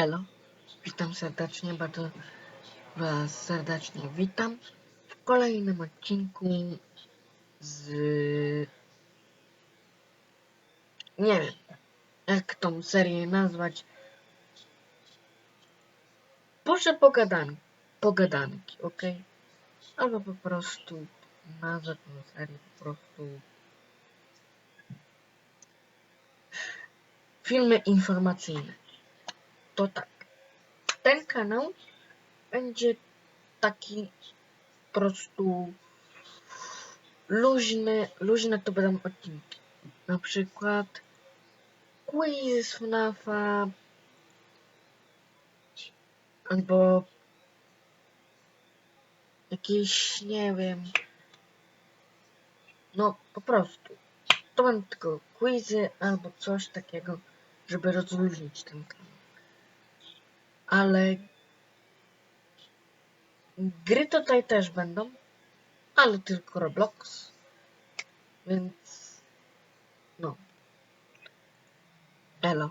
Elo, witam serdecznie, bardzo Was serdecznie witam w kolejnym odcinku z... Nie wiem, jak tą serię nazwać. Proszę pogadan pogadanki, ok? Albo po prostu nazwę tą serię po prostu filmy informacyjne. To tak. Ten kanał będzie taki po prostu luźny, luźne to będą odcinki. Na przykład quiz z FNAFa albo jakieś, nie wiem, no po prostu. To będą tylko quizy albo coś takiego, żeby rozluźnić ten kanał ale gry tutaj też będą, ale tylko Roblox, więc no, elo.